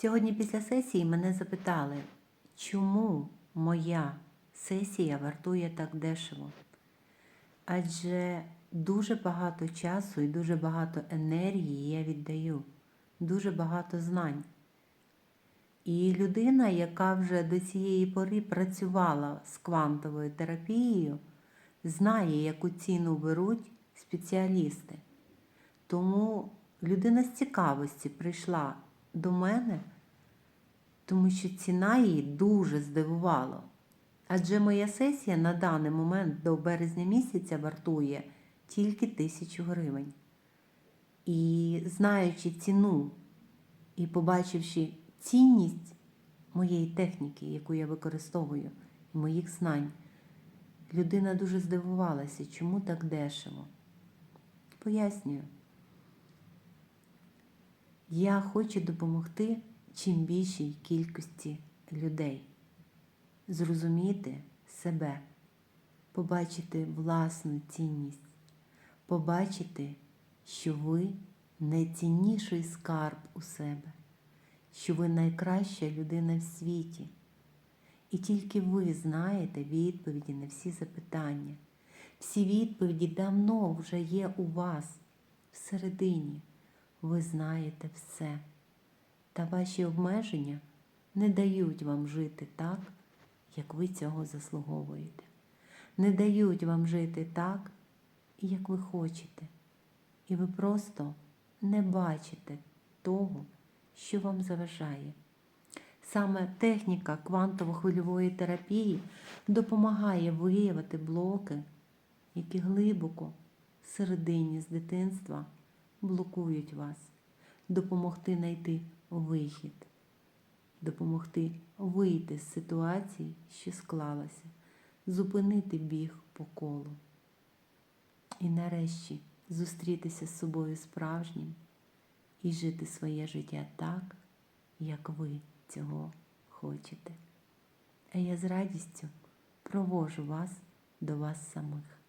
Сьогодні після сесії мене запитали, чому моя сесія вартує так дешево? Адже дуже багато часу і дуже багато енергії я віддаю, дуже багато знань. І людина, яка вже до цієї пори працювала з квантовою терапією, знає, яку ціну беруть спеціалісти. Тому людина з цікавості прийшла до мене, тому що ціна її дуже здивувала. Адже моя сесія на даний момент до березня місяця вартує тільки тисячу гривень. І знаючи ціну і побачивши цінність моєї техніки, яку я використовую, і моїх знань, людина дуже здивувалася, чому так дешево. Пояснюю. Я хочу допомогти чим більшій кількості людей зрозуміти себе, побачити власну цінність, побачити, що ви найцінніший скарб у себе, що ви найкраща людина в світі. І тільки ви знаєте відповіді на всі запитання. Всі відповіді давно вже є у вас всередині. Ви знаєте все. Та ваші обмеження не дають вам жити так, як ви цього заслуговуєте. Не дають вам жити так, як ви хочете. І ви просто не бачите того, що вам заважає. Саме техніка квантово-хвильової терапії допомагає виявити блоки, які глибоко всередині з дитинства блокують вас, допомогти знайти вихід, допомогти вийти з ситуації, що склалася, зупинити біг по колу. І нарешті зустрітися з собою справжнім і жити своє життя так, як ви цього хочете. А я з радістю провожу вас до вас самих.